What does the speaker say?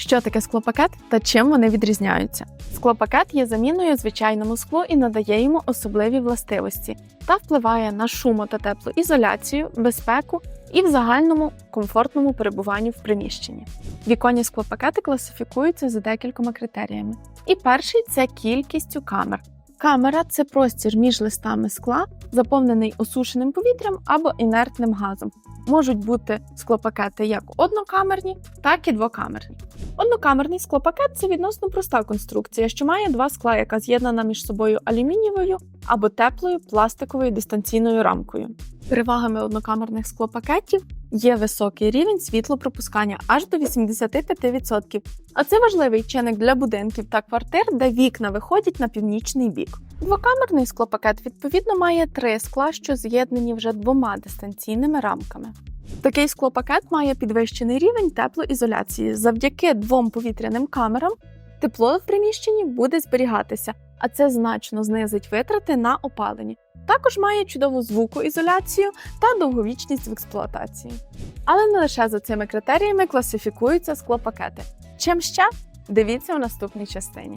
Що таке склопакет та чим вони відрізняються? Склопакет є заміною звичайному склу і надає йому особливі властивості та впливає на шумо та теплоізоляцію, безпеку і в загальному комфортному перебуванні в приміщенні. Віконні склопакети класифікуються за декількома критеріями. І перший це кількістю камер. Камера це простір між листами скла, заповнений осушеним повітрям або інертним газом. Можуть бути склопакети як однокамерні, так і двокамерні. Однокамерний склопакет це відносно проста конструкція, що має два скла, яка з'єднана між собою алюмінієвою або теплою пластиковою дистанційною рамкою. Перевагами однокамерних склопакетів є високий рівень світлопропускання аж до 85%. А це важливий чинник для будинків та квартир, де вікна виходять на північний бік. Двокамерний склопакет відповідно має три скла, що з'єднані вже двома дистанційними рамками. Такий склопакет має підвищений рівень теплоізоляції. Завдяки двом повітряним камерам тепло в приміщенні буде зберігатися, а це значно знизить витрати на опалення. Також має чудову звукоізоляцію та довговічність в експлуатації. Але не лише за цими критеріями класифікуються склопакети. Чим ще? Дивіться в наступній частині.